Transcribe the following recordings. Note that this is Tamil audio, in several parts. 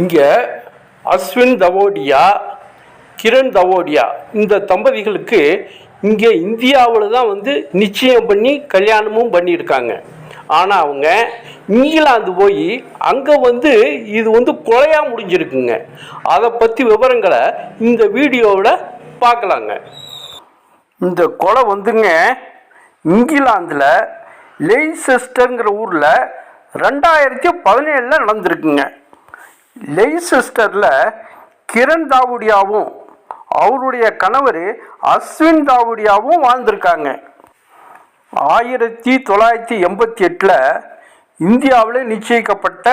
இங்கே அஸ்வின் தவோடியா கிரண் தவோடியா இந்த தம்பதிகளுக்கு இங்கே இந்தியாவில் தான் வந்து நிச்சயம் பண்ணி கல்யாணமும் பண்ணியிருக்காங்க. ஆனால் அவங்க இங்கிலாந்து போய் அங்கே வந்து இது வந்து கொலையாக முடிஞ்சிருக்குங்க. அதை பற்றி விவரங்களை இந்த வீடியோவில் பார்க்கலாங்க. இந்த கொலை வந்துங்க இங்கிலாந்தில் லெய்செஸ்டருங்கிற ஊரில் ரெண்டாயிரத்தி பதினேழில் நடந்திருக்குங்க. லெய்செஸ்டரில் கிரண் தாவுடியாவும் அவருடைய கணவர் அஸ்வின் தாவுடியாவும் வாழ்ந்திருக்காங்க. ஆயிரத்தி தொள்ளாயிரத்தி எண்பத்தி எட்டில் இந்தியாவில் நிச்சயிக்கப்பட்ட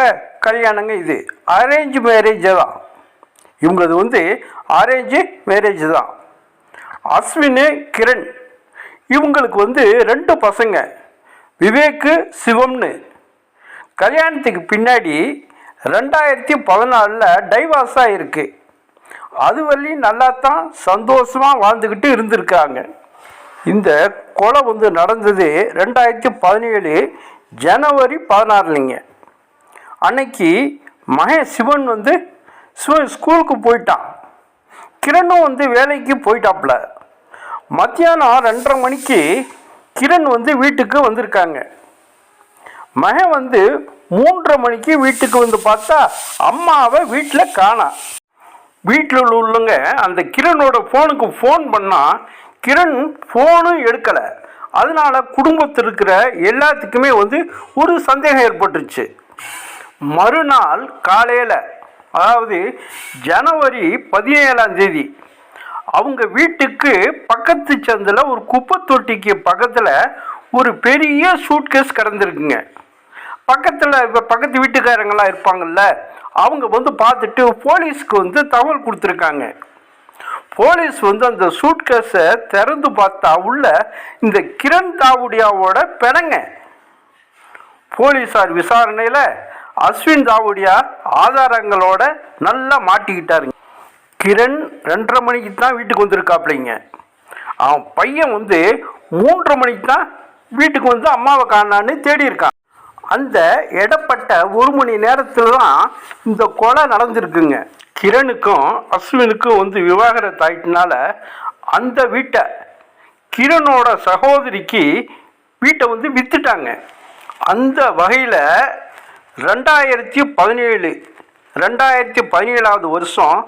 கல்யாணங்க இது. அரேஞ்ச் மேரேஜ் தான். இவங்களது வந்து அரேஞ்சு மேரேஜ் தான். அஸ்வின் கிரண் இவங்களுக்கு வந்து ரெண்டு பசங்க. விவேக்கு சிவம்னு. கல்யாணத்துக்கு பின்னாடி ரெண்டாயிரத்தி பதினாலில் டைவர்ஸ் இருக்குது அது வரையும் நல்லா தான் சந்தோஷமாக வாழ்ந்துக்கிட்டு இருந்திருக்காங்க. இந்த கொலை வந்து நடந்தது ரெண்டாயிரத்தி பதினேழு ஜனவரி பதினாறுலிங்க. அன்னைக்கு மகே சிவன் வந்து சிவன் ஸ்கூலுக்கு போயிட்டான். கிரணும் வந்து வேலைக்கு போயிட்டாப்புல. மத்தியானம் ரெண்டரை மணிக்கு கிரண் வந்து வீட்டுக்கு வந்திருக்காங்க. மகன் வந்து மூன்றரை மணிக்கு வீட்டுக்கு வந்து பார்த்தா அம்மாவை வீட்டில் காணா. வீட்டில் உள்ளவங்க அந்த கிரனோட ஃபோனுக்கு ஃபோன் பண்ணால் கிரண் ஃபோனும் எடுக்கலை. அதனால குடும்பத்தில் இருக்கிற எல்லாத்துக்குமே வந்து ஒரு சந்தேகம் ஏற்பட்டுருச்சு. மறுநாள் காலையில் அதாவது ஜனவரி பதினேழாம் தேதி அவங்க வீட்டுக்கு பக்கத்து சந்தில் ஒரு குப்பை தொட்டிக்கு பக்கத்தில் ஒரு பெரிய சூட்கேஸ் கிடந்திருக்குங்க. பக்கத்தில் இப்போ பக்கத்து வீட்டுக்காரங்களாம் இருப்பாங்கல்ல அவங்க வந்து பார்த்துட்டு போலீஸ்க்கு வந்து தகவல் கொடுத்துருக்காங்க. போலீஸ் வந்து அந்த சூட்கேஸை திறந்து பார்த்தா உள்ள இந்த கிரண் தாவுடியாவோட பிணங்க. போலீஸார் விசாரணையில் அஸ்வின் தாவுடியா ஆதாரங்களோட நல்லா மாட்டிக்கிட்டாருங்க. கிரண் ரெண்டரை மணிக்கு தான் வீட்டுக்கு வந்திருக்காப்லைங்க. அவன் பையன் வந்து மூன்றரை மணிக்கு தான் வீட்டுக்கு வந்து அம்மாவை காணான்னு தேடி இருக்கான் அந்த இடப்பட்ட ஒரு மணி நேரத்தில் தான் இந்த கொலை நடந்திருக்குங்க. கிரணுக்கும் அஸ்வினுக்கும் வந்து விவாகரத்து ஆயிட்டனால அந்த வீட்டை கிரணோட சகோதரிக்கு வீட்டை வந்து விற்றுட்டாங்க அந்த வகையில் ரெண்டாயிரத்தி பதினேழு ரெண்டாயிரத்தி பதினேழாவது வருஷம்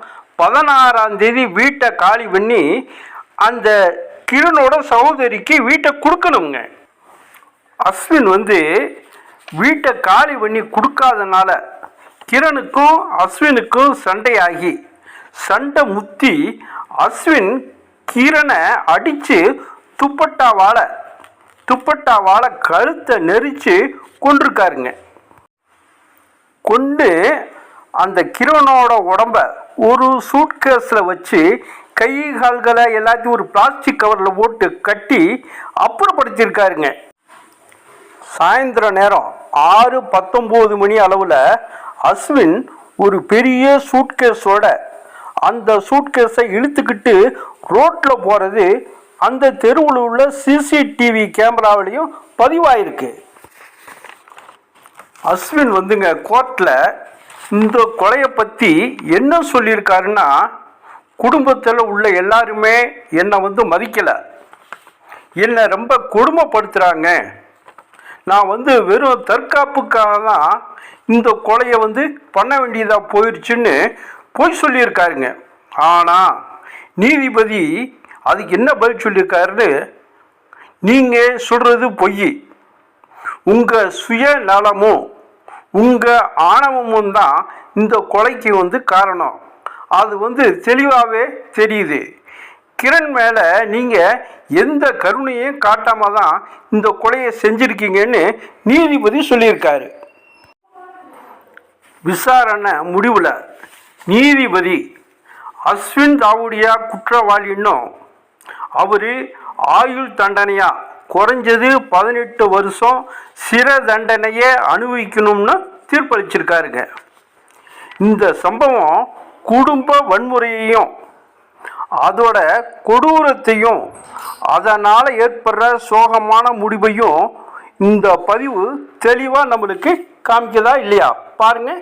பதினாறாம் தேதி வீட்டை காலி பண்ணி அந்த கிரணோட சகோதரிக்கு வீட்டை கொடுக்கணுங்க. அஸ்வின் வந்து வீட்டை காலி பண்ணி கொடுக்காதனால கிரணுக்கும் அஸ்வினுக்கும் சண்டையாகி. சண்டை முத்தி அஸ்வின் கிரணை அடித்து துப்பட்டாவால் துப்பட்டாவால் கழுத்தை நெரிச்சு கொண்டிருக்காருங்க கொண்டு அந்த கிரணோட உடம்ப ஒரு சூட்கேஸில் வச்சு கை கால்களை எல்லாத்தையும் ஒரு பிளாஸ்டிக் கவரில் போட்டு கட்டி அப்புறப்படுத்தியிருக்காருங்க சாயந்தர நேரம் ஆறு பத்தொம்போது மணி அளவில் அஸ்வின் ஒரு பெரிய சூட்கேஸோட அந்த சூட்கேஸை இழுத்துக்கிட்டு ரோட்டில் போகிறது அந்த தெருவில் உள்ள சிசிடிவி கேமராவிலையும் பதிவாயிருக்கு. அஸ்வின் வந்துங்க கோர்ட்டில் இந்த கொலையை பற்றி என்ன சொல்லியிருக்காருன்னா குடும்பத்தில் உள்ள எல்லாருமே என்னை வந்து மதிக்கலை. என்னை ரொம்ப கொடுமைப்படுத்துகிறாங்க நான் வந்து வெறும் தற்காப்புக்காக தான் இந்த கொலையை வந்து பண்ண வேண்டியதாக போயிடுச்சுன்னு பொய் சொல்லியிருக்காருங்க. ஆனால் நீதிபதி அதுக்கு என்ன பதில் சொல்லியிருக்காருன்னு நீங்கள் சொல்கிறது பொய். உங்கள் சுயநலமும் உங்கள் ஆணவமும் தான் இந்த கொலைக்கு வந்து காரணம். அது வந்து தெளிவாகவே தெரியுது. கிரண் மேலே நீங்கள் எந்த கருணையும் காட்டாமல் தான் இந்த கொலையை செஞ்சுருக்கீங்கன்னு நீதிபதி சொல்லியிருக்காரு. விசாரணை முடிவில் நீதிபதி அஸ்வின் தாவூடியா குற்றவாளின்னும் அவர் ஆயுள் தண்டனையாக குறைஞ்சது பதினெட்டு வருஷம் சிற தண்டனையை அனுபவிக்கணும்னு தீர்ப்பளிச்சிருக்காருங்க. இந்த சம்பவம் குடும்ப வன்முறையையும் அதோட கொடூரத்தையும் அதனால் ஏற்படுற சோகமான முடிவையும் இந்த பதிவு தெளிவாக நம்மளுக்கு காமிக்கதா இல்லையா? பாருங்கள்